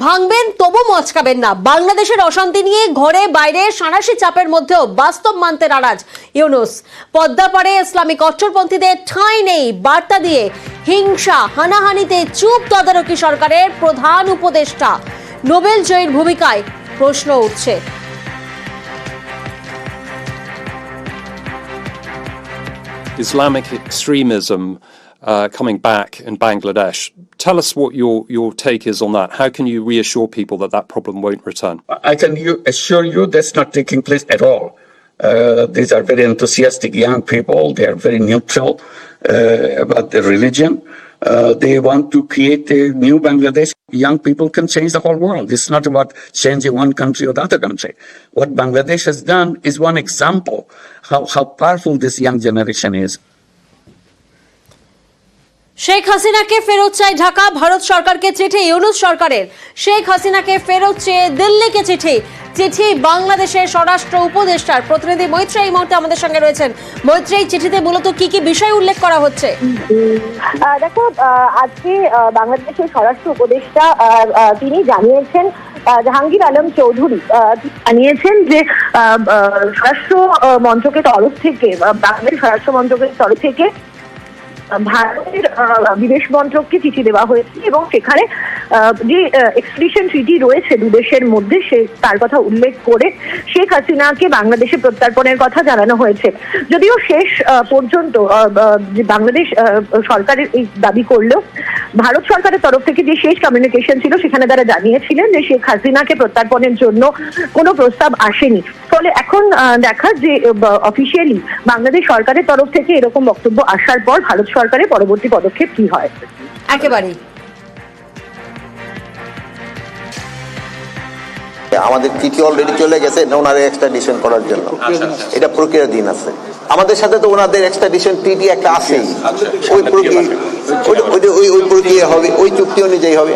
ভাঙবেন, তবু মচকাবেন না। বাংলাদেশের অশান্তি নিয়ে ঘরে বাইরে সাঁড়াশি চাপের মধ্যেও বাস্তব মানতে নারাজ ইউনুস। পদ্মাপাড়ে ইসলামিক কট্টরপন্থীদের ঠাঁই নেই বার্তা দিয়ে। হিংসা, হানাহানিতে চুপ তদারকি সরকারের প্রধান উপদেষ্টা। নোবেল জয়ীর ভূমিকায় প্রশ্ন উঠছে। Islamic extremism coming back in Bangladesh. Tell us what your, your take is on that. How can you reassure people that that problem won't return? I can assure you that's not taking place at all. Uh, these are very enthusiastic young people. They are very neutral uh, about their religion. Uh, they want to create a new Bangladesh. Young people can change the whole world. It's not about changing one country or the other country. What Bangladesh has done is one example how, how powerful this young generation is. Sheikh হাসিনাকে ফেরত চায় ঢাকা। ভারত সরকারকে চিঠি, ইউনুস সরকারের। শেখ হাসিনাকে ফেরত চেয়ে দিল্লিকে চিঠি। চিঠি বাংলাদেশের স্বরাষ্ট্র উপদেষ্টার প্রতিনিধি মৈত্রী এই মুহূর্তে আমাদের সঙ্গে রয়েছেন। মৈত্রী চিঠিতে মূলত কি কি বিষয় উল্লেখ করা হচ্ছে? দেখো আজকে বাংলাদেশের স্বরাষ্ট্র উপদেষ্টা তিনি জানিয়েছেন জাহাঙ্গীর আলম চৌধুরী জানিয়েছেন যে স্বরাষ্ট্র মন্ত্রকের তরফ থেকে বাংলাদেশ স্বরাষ্ট্র মন্ত্রকের তরফ থেকে ভারতের বিদেশ মন্ত্রককে চিঠি দেওয়া হয়েছে এবং সেখানে যে এক্সট্রিশন ট্রিটি রয়েছে দুদেশের মধ্যে, সে, তার কথা উল্লেখ করে শেখ হাসিনাকে বাংলাদেশে প্রত্যার্পণের কথা জানানো হয়েছে। যদিও শেষ পর্যন্ত বাংলাদেশ সরকারের এই দাবি করলেও ভারত সরকারের তরফ থেকে যে শেষ কমিউনিকেশন ছিল সেখানে তারা জানিয়েছিলেন যে শেখ হাসিনাকে প্রত্যর্পণের জন্য কোনো প্রস্তাব আসেনি। ফলে এখন দেখা যে অফিসিয়ালি বাংলাদেশ সরকারের তরফ থেকে এরকম বক্তব্য আসার পর ভারত সরকারের পরবর্তী পদক্ষেপ কি হয়? একেবারেই। আমাদের চিঠি অলরেডি চলে গেছে ওনার এক্সট্রাডিশন করার জন্য। এটা প্রক্রিয়া দিন আছে। আমাদের সাথে তো ওনাদের এক্সট্রাডিশন ট্রিটি একটা আছেই। ওই ওই প্রক্রিয়া হবে ওই চুক্তি অনুযায়ী হবে।